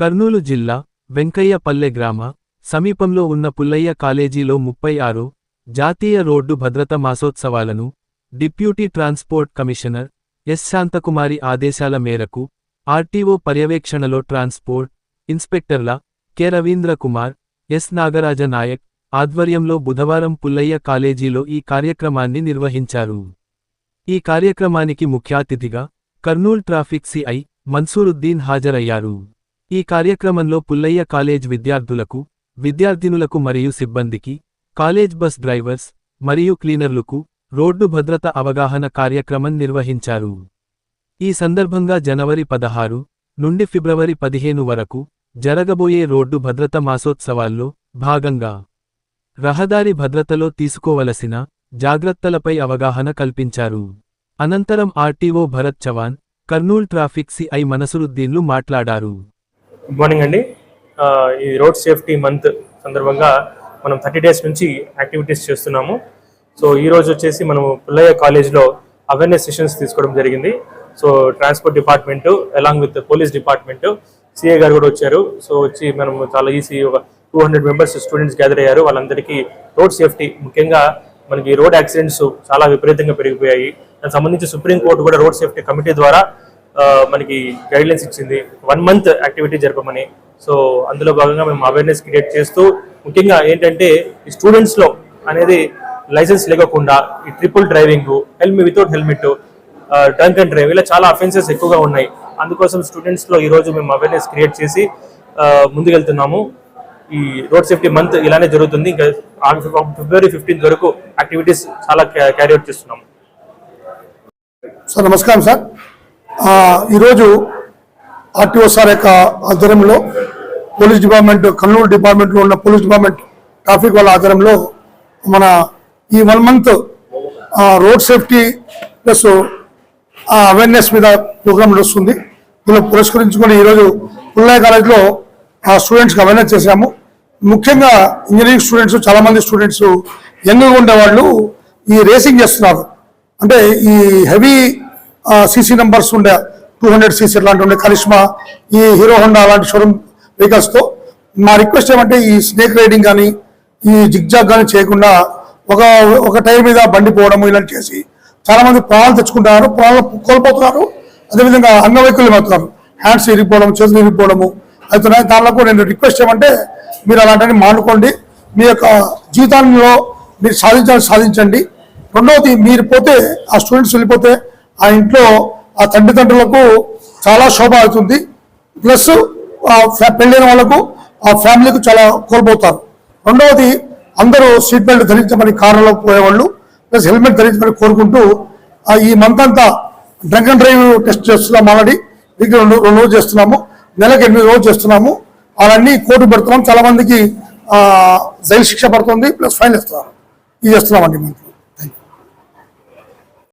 కర్నూలు జిల్లా వెంకయ్యపల్లె గ్రామ సమీపంలో ఉన్న పుల్లయ్య కాలేజీలో ముప్పై ఆరు జాతీయ రోడ్డు భద్రత మాసోత్సవాలను deputy transport commissioner S Shanthakumari ఆదేశాల మేరకు ఆర్టీఓ పర్యవేక్షణలో ట్రాన్స్పోర్ట్ ఇన్స్పెక్టర్ల కె రవీంద్ర కుమార్ ఎస్ నాగరాజ నాయక్ ఆధ్వర్యంలో బుధవారం పుల్లయ్య కాలేజీలో ఈ కార్యక్రమాన్ని నిర్వహించారు. ఈ కార్యక్రమానికి ముఖ్యాతిథిగా కర్నూల్ ట్రాఫిక్ సిఐ మన్సూరుద్దీన్ హాజరయ్యారు. ఈ కార్యక్రమంలో పుల్లయ్య కాలేజ్ విద్యార్థులకు విద్యార్థినులకు మరియు సిబ్బందికి కాలేజ్ బస్ డ్రైవర్స్ మరియు క్లీనర్లకు రోడ్డు భద్రత అవగాహన కార్యక్రమం నిర్వహించారు. ఈ సందర్భంగా జనవరి పదహారు నుండి ఫిబ్రవరి పదిహేను వరకు జరగబోయే రోడ్డు భద్రత మాసోత్సవాల్లో భాగంగా రహదారి భద్రతలో తీసుకోవలసిన జాగ్రత్తలపై అవగాహన కల్పించారు. అనంతరం RTO Bharat Chavan Kurnool traffic CI మనసురుద్దీన్లు మాట్లాడారు. గుడ్ మార్నింగ్ అండి ఈ రోడ్ సేఫ్టీ మంత్ సందర్భంగా మనం థర్టీ డేస్ నుంచి యాక్టివిటీస్ చేస్తున్నాము. సో ఈ రోజు వచ్చేసి మనం పుల్లయ్య కాలేజ్లో అవేర్నెస్ సెషన్స్ తీసుకోవడం జరిగింది. So transport department along with police department CA గారు కూడా వచ్చారు. సో వచ్చి మనం చాలా ఈజీ ఒక two hundred members students gather అయ్యారు. వాళ్ళందరికీ రోడ్ సేఫ్టీ ముఖ్యంగా మనకి రోడ్ యాక్సిడెంట్స్ చాలా విపరీతంగా పెరిగిపోయాయి. దానికి సంబంధించి సుప్రీంకోర్టు కూడా రోడ్ సేఫ్టీ కమిటీ ద్వారా మనకి గైడ్లైన్స్ ఇచ్చింది. వన్ మంత్ యాక్టివిటీ జరపమని. సో అందులో భాగంగా మేము అవేర్నెస్ క్రియేట్ చేస్తూ ముఖ్యంగా ఏంటంటే ఈ స్టూడెంట్స్లో అనేది లైసెన్స్ లేకుండా ఈ triple driving helmet without helmet drunk and drive ఇలా చాలా అఫెన్సెస్ ఎక్కువగా ఉన్నాయి. అందుకోసం స్టూడెంట్స్లో ఈరోజు ఈ రోజు మేము అవేర్నెస్ క్రియేట్ చేసి ముందుకెళ్తున్నాము. ఈ రోడ్ సేఫ్టీ మంత్ ఇలానే జరుగుతుంది. ఇంకా ఫిబ్రవరి ఫిఫ్టీన్త్ వరకు యాక్టివిటీస్ చాలా క్యారీ అవుట్ చేస్తున్నాము. సార్ నమస్కారం సార్. ఈరోజు ఆర్టీఓ సార్ యొక్క ఆధ్వర్యంలో పోలీస్ డిపార్ట్మెంట్ కర్నూలు డిపార్ట్మెంట్లో ఉన్న పోలీస్ డిపార్ట్మెంట్ ట్రాఫిక్ వాళ్ళ ఆధ్వర్యంలో మన ఈ one month road safety plus awareness మీద ప్రోగ్రామ్ నడుస్తుంది. దీనిలో పురస్కరించుకొని ఈరోజు పుల్లయ్య కాలేజ్లో ఆ స్టూడెంట్స్కి అవేర్నెస్ చేశాము. ముఖ్యంగా ఇంజనీరింగ్ స్టూడెంట్స్ చాలామంది స్టూడెంట్స్ యంగ్గా ఉండే వాళ్ళు ఈ రేసింగ్ చేస్తున్నారు. అంటే ఈ హెవీ సీసీ నెంబర్స్ ఉండే టూ హండ్రెడ్ సీసీ లాంటి ఉండే కరిష్మా ఈ హీరో హోండా అలాంటి షోరూమ్ వెహికల్స్తో మా రిక్వెస్ట్ ఏమంటే ఈ స్నేక్ రైడింగ్ కానీ ఈ జిగ్జాగ్ కానీ చేయకుండా ఒక ఒక టైర్ మీద బండి పోవడము ఇలాంటి చేసి చాలామంది ప్రాణాలు తెచ్చుకుంటున్నారు ప్రాణాలు కోల్పోతున్నారు. అదేవిధంగా అంగవైకల్యం అవుతున్నారు హ్యాండ్స్ ఇరిగిపోవడం చేతులు ఇరిగిపోవడము అవుతున్నాయి. దానిలో కూడా నేను రిక్వెస్ట్ ఏమంటే మీరు అలాంటివి మానుకోండి. మీ యొక్క జీవితంలో మీరు సాధించాలి సాధించండి. రెండవది మీరు పోతే ఆ స్టూడెంట్స్ వెళ్ళిపోతే ఆ ఇంట్లో ఆ తండ్రిదండ్రులకు చాలా శోభ అవుతుంది. ప్లస్ పెళ్ళైన వాళ్ళకు ఆ ఫ్యామిలీకి చాలా కోల్పోతారు. రెండవది అందరూ సీట్ బెల్ట్ ధరించమని కారులో పోయేవాళ్ళు ప్లస్ హెల్మెట్ ధరించమని కోరుకుంటూ ఈ మంత్ అంతా డ్రంక్ అండ్ డ్రైవ్ టెస్ట్ చేస్తున్నాం ఆల్రెడీ. వీక్ రెండు రెండు రోజులు చేస్తున్నాము. నెలకు ఎనిమిది రోజులు చేస్తున్నాము. అవన్నీ కోర్టు పెడుతున్నాం. చాలా మందికి జైలు శిక్ష పడుతుంది. ప్లస్ ఫైన్ ఇస్తున్నారు ఇది చేస్తున్నామండి మేము.